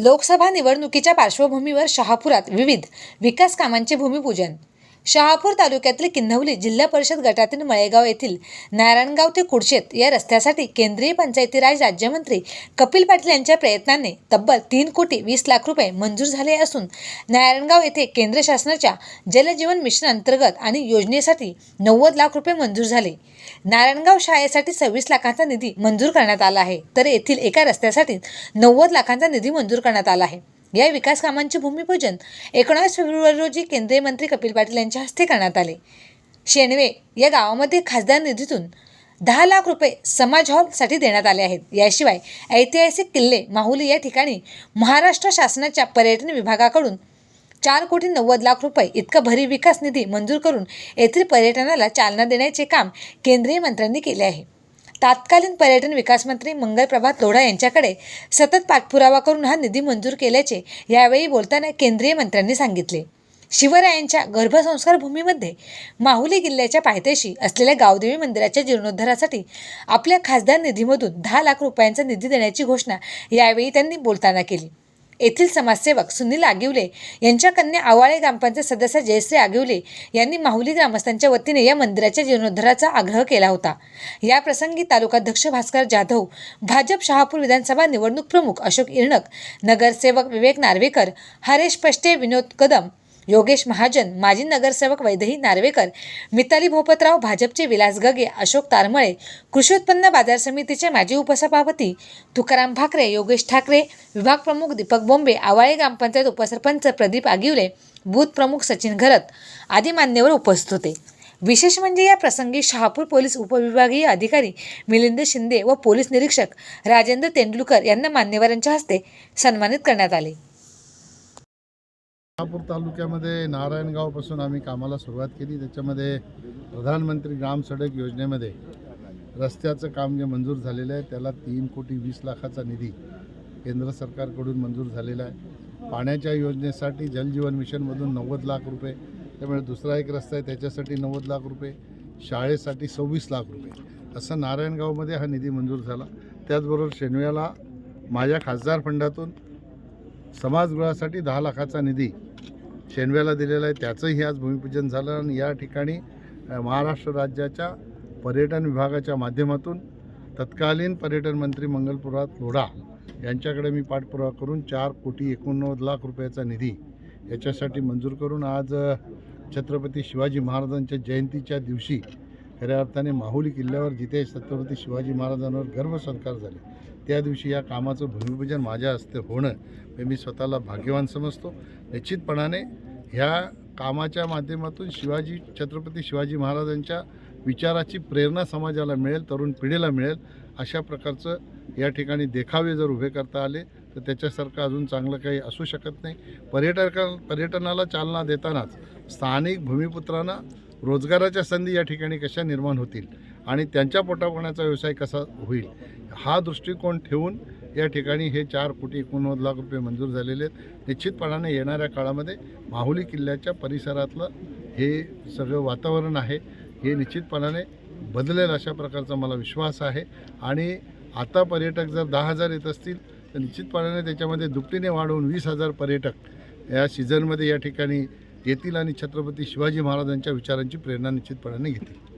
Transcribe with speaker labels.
Speaker 1: लोकसभा निवडणुकीच्या पार्श्वभूमीवर शहापुरात विविध विकास कामांचे भूमिपूजन शहापूर तालुक्यातील किन्हवली जिल्हा परिषद गटातील मळेगाव येथील नारायणगाव ते कुडशेत या रस्त्यासाठी केंद्रीय पंचायती राज राज्यमंत्री कपिल पाटील यांच्या प्रयत्नाने तब्बल तीन कोटी वीस लाख रुपये मंजूर झाले असून नारायणगाव येथे केंद्र शासनाच्या जलजीवन मिशन अंतर्गत आणि योजनेसाठी नव्वद लाख रुपये मंजूर झाले. नारायणगाव शाळेसाठी सव्वीस लाखांचा निधी मंजूर करण्यात आला आहे. तर येथील एका रस्त्यासाठी नव्वद लाखांचा निधी मंजूर करण्यात आला आहे. या विकास कामांचे भूमिपूजन एकोणावीस फेब्रुवारी रोजी केंद्रीय मंत्री कपिल पाटील यांच्या हस्ते करण्यात आले. शेणवे या गावामध्ये खासदार निधीतून दहा लाख रुपये समाज हॉलसाठी देण्यात आले आहेत. याशिवाय ऐतिहासिक किल्ले माहुली या ठिकाणी महाराष्ट्र शासनाच्या पर्यटन विभागाकडून चार कोटी नव्वद लाख रुपये इतका भरी विकास निधी मंजूर करून येथील पर्यटनाला चालना देण्याचे काम केंद्रीय मंत्र्यांनी केले आहे. तात्कालीन पर्यटन विकास मंत्री मंगलप्रभात लोढा यांच्याकडे सतत पाठपुरावा करून हा निधी मंजूर केल्याचे यावेळी बोलताना केंद्रीय मंत्र्यांनी सांगितले. शिवरायांच्या गर्भसंस्कार भूमीमध्ये माहुली किल्ल्याच्या पायथ्याशी असलेल्या गावदेवी मंदिराच्या जीर्णोद्धारासाठी आपल्या खासदार निधीमधून दहा लाख रुपयांचा निधी देण्याची घोषणा यावेळी त्यांनी बोलताना केली. येथील समाजसेवक सुनील आगिवले यांच्या कन्या आवाळे ग्रामपंचायत सदस्य जयश्री आगिवले यांनी माहुली ग्रामस्थांच्या वतीने या मंदिराच्या जीर्णोद्धाराचा आग्रह केला होता. या प्रसंगी तालुकाध्यक्ष भास्कर जाधव भाजप शहापूर विधानसभा निवडणूक प्रमुख अशोक इर्णक नगरसेवक विवेक नार्वेकर हरेश पष्टे विनोद कदम योगेश महाजन माजी नगरसेवक वैदही नार्वेकर मिताली भोपतराव भाजपचे विलास गगे अशोक तारमळे कृषी उत्पन्न बाजार समितीचे माजी उपसभापती तुकाराम भाकरे योगेश ठाकरे विभाग प्रमुख दीपक बोंबे आवाळे ग्रामपंचायत उपसरपंच प्रदीप आगिवले बूथ प्रमुख सचिन घरत आदी मान्यवर उपस्थित होते. विशेष म्हणजे या प्रसंगी शहापूर पोलीस उपविभागीय अधिकारी मिलिंद शिंदे व पोलीस निरीक्षक राजेंद्र तेंडुलकर यांना मान्यवरांच्या हस्ते सन्मानित करण्यात आले.
Speaker 2: शहापूर तालुक्यामध्ये नारायणगावपासून आम्ही कामाला सुरुवात केली. त्याच्यामध्ये प्रधानमंत्री ग्राम सडक योजनेमध्ये रस्त्याचं काम जे मंजूर झालेलं आहे त्याला तीन कोटी वीस लाखाचा निधी केंद्र सरकारकडून मंजूर झालेला आहे. पाण्याच्या योजनेसाठी जलजीवन मिशनमधून नव्वद लाख रुपये त्यामुळे दुसरा एक रस्ता आहे त्याच्यासाठी नव्वद लाख रुपये शाळेसाठी सव्वीस लाख रुपये. असं नारायणगावमध्ये हा निधी मंजूर झाला. त्याचबरोबर शेनव्याला माझ्या खासदार फंडातून समाजगृहासाठी दहा लाखाचा निधी शेनव्याला दिलेलं आहे. त्याचंही आज भूमिपूजन झालं आणि या ठिकाणी महाराष्ट्र राज्याच्या पर्यटन विभागाच्या माध्यमातून तत्कालीन पर्यटन मंत्री मंगलपुरात लोढा यांच्याकडे मी पाठपुरावा करून चार कोटी एकोणनव्वद लाख रुपयाचा निधी याच्यासाठी मंजूर करून आज छत्रपती शिवाजी महाराजांच्या जयंतीच्या दिवशी खऱ्या अर्थाने माहुली किल्ल्यावर जिथे छत्रपती शिवाजी महाराजांवर गर्भसंस्कार झाले. त्या दिवशी या कामाचं भूमिपूजन माझ्या हस्ते होणं हे मी स्वतःला भाग्यवान समजतो. निश्चितपणाने ह्या कामाच्या माध्यमातून शिवाजी छत्रपती शिवाजी महाराजांच्या विचाराची प्रेरणा समाजाला मिळेल तरुण पिढीला मिळेल अशा प्रकारचं या ठिकाणी देखावे जर उभे करता आले तर त्याच्यासारखं अजून चांगलं काही असू शकत नाही. पर्यटका पर्यटनाला चालना देतानाच स्थानिक भूमिपुत्रांना रोजगाराच्या संधी या ठिकाणी कशा निर्माण होतील आणि त्यांच्या पोटापाण्याचा व्यवसाय कसा होईल हा दृष्टिकोन ठेवून या ठिकाणी हे चार कोटी एकोणनव्वद लाख रुपये मंजूर झालेले आहेत. निश्चितपणाने येणाऱ्या काळामध्ये माहुली किल्ल्याच्या परिसरातलं हे सगळं वातावरण आहे. हे निश्चितपणाने बदलेल अशा प्रकारचा मला विश्वास आहे. आणि आता पर्यटक जर दहा हजार येत असतील तर निश्चितपणाने त्याच्यामध्ये दुपटीने वाढवून वीस हजार पर्यटक या सीझनमध्ये या ठिकाणी येतील आणि छत्रपती शिवाजी महाराजांच्या विचारांची प्रेरणा निश्चितपणाने घेतील.